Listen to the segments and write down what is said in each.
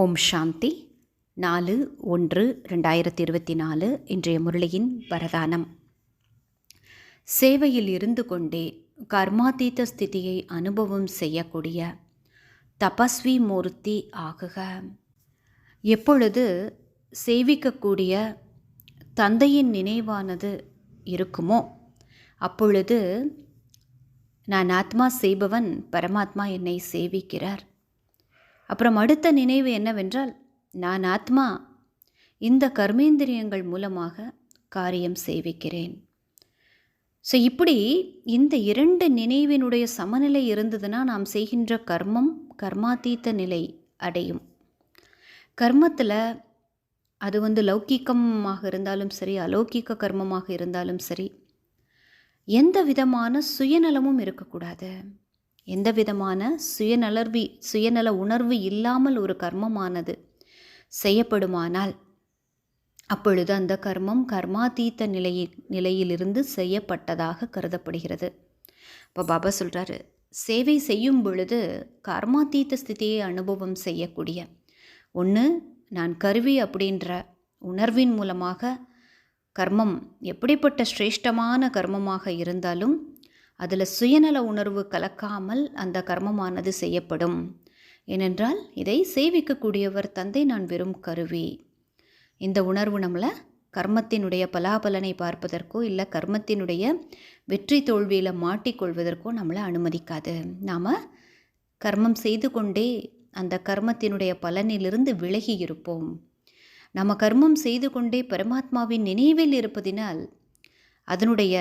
ஓம் சாந்தி. நாலு ஒன்று ரெண்டாயிரத்தி இருபத்தி நாலு இன்றைய முரளியின் வரதானம். சேவையில் இருந்து கொண்டே கர்மாதீத ஸ்திதியை அனுபவம் செய்யக்கூடிய தபஸ்வி மூர்த்தி ஆகுக. எப்பொழுது சேவிக்கக்கூடிய தந்தையின் நினைவானது இருக்குமோ அப்பொழுது நான் ஆத்மா செய்பவன் பரமாத்மா என்னை சேவிக்கிறார். அப்புறம் அடுத்த நினைவு என்னவென்றால் நான் ஆத்மா இந்த கர்மேந்திரியங்கள் மூலமாக காரியம் சேவிக்கிறேன். ஸோ இப்படி இந்த இரண்டு நினைவினுடைய சமநிலை இருந்ததுன்னா நாம் செய்கின்ற கர்மம் கர்மாதீத்த நிலை அடையும். கர்மத்தில் அது வந்து லௌகீகமாக இருந்தாலும் சரி அலௌகிக கர்மமாக இருந்தாலும் சரி எந்த விதமான சுயநலமும் இருக்கக்கூடாது. எந்த விதமான சுயநலர்வி சுயநல உணர்வு இல்லாமல் ஒரு கர்மமானது செய்யப்படுமானால் அப்பொழுது அந்த கர்மம் கர்மாதீத்த நிலையில் நிலையிலிருந்து செய்யப்பட்டதாக கருதப்படுகிறது. இப்போ பாபா சொல்கிறாரு சேவை செய்யும் பொழுது கர்மாதீத்த ஸ்திதியை அனுபவம் செய்யக்கூடிய ஒன்று நான் கருவி அப்படின்ற உணர்வின் மூலமாக கர்மம் எப்படிப்பட்ட சிரேஷ்டமான கர்மமாக இருந்தாலும் அதில் சுயநல உணர்வு கலக்காமல் அந்த கர்மமானது செய்யப்படும். ஏனென்றால் இதை சேவிக்கக்கூடியவர் தந்தை நான் வெறும் கருவி. இந்த உணர்வு நம்மளை கர்மத்தினுடைய பலாபலனை பார்ப்பதற்கோ இல்லை கர்மத்தினுடைய வெற்றி தோல்வியில் மாட்டிக்கொள்வதற்கோ நம்மளை அனுமதிக்காது. நாம் கர்மம் செய்து கொண்டே அந்த கர்மத்தினுடைய பலனிலிருந்து விலகி இருப்போம். நம்ம கர்மம் செய்து கொண்டே பரமாத்மாவின் நினைவில் இருப்பதினால் அதனுடைய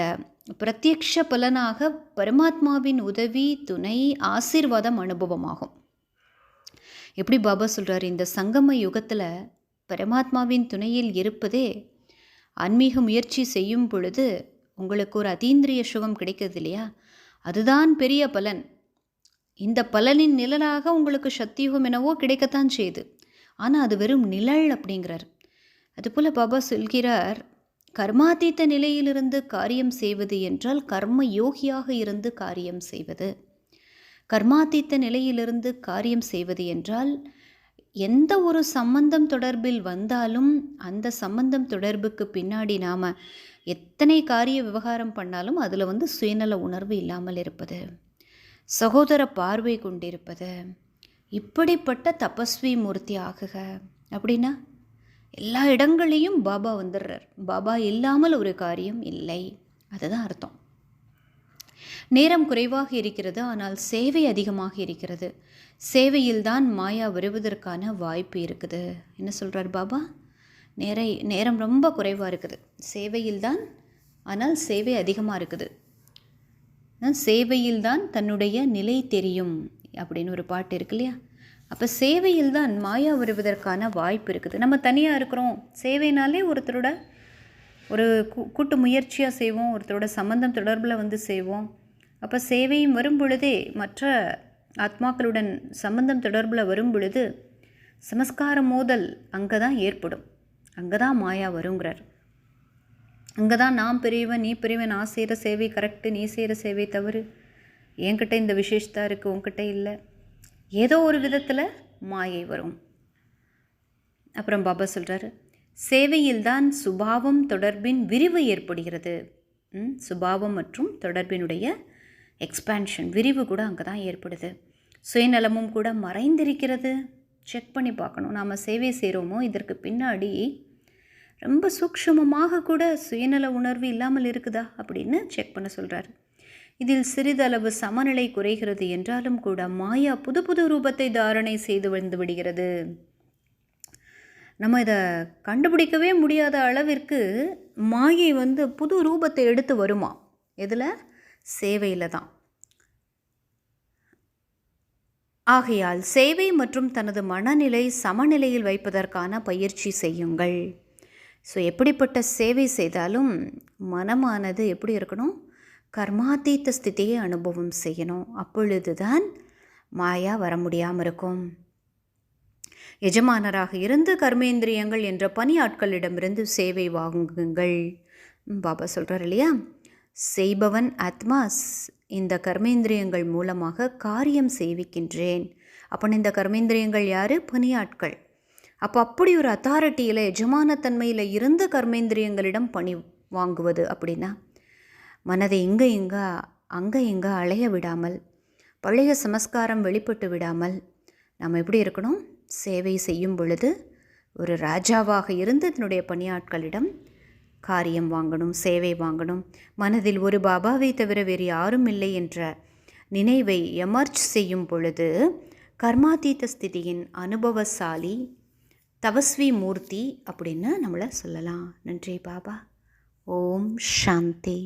பிரத்யக்ஷ பலனாக பரமாத்மாவின் உதவி துணை ஆசீர்வாதம் அனுபவமாகும். எப்படி பாபா சொல்கிறார் இந்த சங்கம யுகத்தில் பரமாத்மாவின் துணையில் இருப்பதே ஆன்மீக முயற்சி செய்யும் பொழுது உங்களுக்கு ஒரு அதீந்திரிய சுகம் கிடைக்கிறது இல்லையா? அதுதான் பெரிய பலன். இந்த பலனின் நிழலாக உங்களுக்கு சத்தியுகம் எனவோ கிடைக்கத்தான் செய்யுது ஆனால் அது வெறும் நிழல் அப்படிங்கிறார். அதுபோல் பாபா சொல்கிறார் கர்மாதீத்த நிலையிலிருந்து காரியம் செய்வது என்றால் கர்ம யோகியாக இருந்து காரியம் செய்வது. கர்மாதீத்த நிலையிலிருந்து காரியம் செய்வது என்றால் எந்த ஒரு சம்பந்தம் தொடர்பில் வந்தாலும் அந்த சம்பந்தம் தொடர்புக்கு பின்னாடி நாம் எத்தனை காரிய விவகாரம் பண்ணாலும் அதில் வந்து சுயநல உணர்வு இல்லாமல் இருப்பது. சகோதர பார்வை கொண்டிருப்பது. இப்படிப்பட்ட தபஸ்வி மூர்த்தி ஆகுக. அப்படின்னா எல்லா இடங்களையும் பாபா வந்துடுறார். பாபா இல்லாமல் ஒரு காரியம் இல்லை. அதுதான் அர்த்தம். நேரம் குறைவாக இருக்கிறது ஆனால் சேவை அதிகமாக இருக்கிறது. சேவையில்தான் மாயா வருவதற்கான வாய்ப்பு இருக்குது. என்ன சொல்கிறார் பாபா? நேர நேரம் ரொம்ப குறைவாக இருக்குது. சேவையில்தான் ஆனால் சேவை அதிகமாக இருக்குது. சேவையில்தான் தன்னுடைய நிலை தெரியும் அப்படின்னு ஒரு பாட்டு இருக்கு இல்லையா? அப்போ சேவையில் தான் மாயா வருவதற்கான வாய்ப்பு இருக்குது. நம்ம தனியாக இருக்கிறோம். சேவைனாலே ஒருத்தரோட ஒரு கூட்டு முயற்சியாக செய்வோம். ஒருத்தரோட சம்பந்தம் தொடர்பில் வந்து செய்வோம். அப்போ சேவையும் வரும் பொழுதே மற்ற ஆத்மாக்களுடன் சம்பந்தம் தொடர்பில் வரும் பொழுது சமஸ்கார மோதல் அங்கே தான் ஏற்படும். அங்கே தான் மாயா வருங்கிறார். அங்கே தான் நான் பெரியவன் நீ பெரியவன் நான் செய்கிற சேவை கரெக்டு நீ செய்கிற சேவை தவறு. என்கிட்ட இந்த விசேஷத்தாக இருக்குது உன்கிட்ட இல்லை. ஏதோ ஒரு விதத்தில் மாயை வரும். அப்புறம் பாபா சொல்கிறாரு சேவையில்தான் சுபாவம் தொடர்பின் விரிவு ஏற்படுகிறது. சுபாவம் மற்றும் தொடர்பினுடைய எக்ஸ்பேன்ஷன் விரிவு கூட அங்கே தான் ஏற்படுது. சுயநலமும் கூட மறைந்திருக்கிறது. செக் பண்ணி பார்க்கணும். நாம் சேவை செய்கிறோமோ இதற்கு பின்னாடி ரொம்ப சூக்ஷமமாக கூட சுயநல உணர்வு இல்லாமல் இருக்குதா? அப்படின்னு செக் பண்ண சொல்கிறாரு இதில் சிறிதளவு சமநிலை குறைகிறது என்றாலும் கூட மாயா புது புது ரூபத்தை தாரணை செய்து வந்து விடுகிறது. நம்ம இதை கண்டுபிடிக்கவே முடியாத அளவிற்கு மாயை வந்து புது ரூபத்தை எடுத்து வருமா? இதில் சேவையில் தான். ஆகையால் சேவை மற்றும் தனது மனநிலை சமநிலையில் வைப்பதற்கான பயிற்சி செய்யுங்கள். ஸோ எப்படிப்பட்ட சேவை செய்தாலும் மனமானது எப்படி இருக்கணும்? கர்மாதீத்த ஸ்திதியை அனுபவம் செய்யணும். அப்பொழுது தான் மாயா வர முடியாமல் இருக்கும். எஜமானராக இருந்து கர்மேந்திரியங்கள் என்ற பணியாட்களிடமிருந்து சேவை வாங்குங்கள். பாபா சொல்கிறார் இல்லையா? செய்பவன் ஆத்மாஸ் இந்த கர்மேந்திரியங்கள் மூலமாக காரியம் செய்விக்கின்றேன் அப்போ இந்த கர்மேந்திரியங்கள் யார்? பணியாட்கள். அப்போ அப்படி ஒரு அத்தாரிட்டியில் எஜமானத்தன்மையில் இருந்து கர்மேந்திரியங்களிடம் பணி வாங்குவது அப்படின்னா? மனதை இங்கே இங்கே அங்கே இங்கே அலைய விடாமல் பழைய சமஸ்காரம் வெளிப்பட்டு விடாமல் நம்ம எப்படி இருக்கணும்? சேவை செய்யும் பொழுது ஒரு ராஜாவாக இருந்து தன்னுடைய பணியாட்களிடம் காரியம் வாங்கணும் சேவை வாங்கணும். மனதில் ஒரு பாபாவை தவிர வேறு யாரும் இல்லை என்ற நினைவை எமர்ஜ் செய்யும் பொழுது கர்மாதீத ஸ்திதியின் அனுபவசாலி தவஸ்வி மூர்த்தி அப்படின்னு நம்மளை சொல்லலாம். நன்றி பாபா. ஓம் சாந்தி.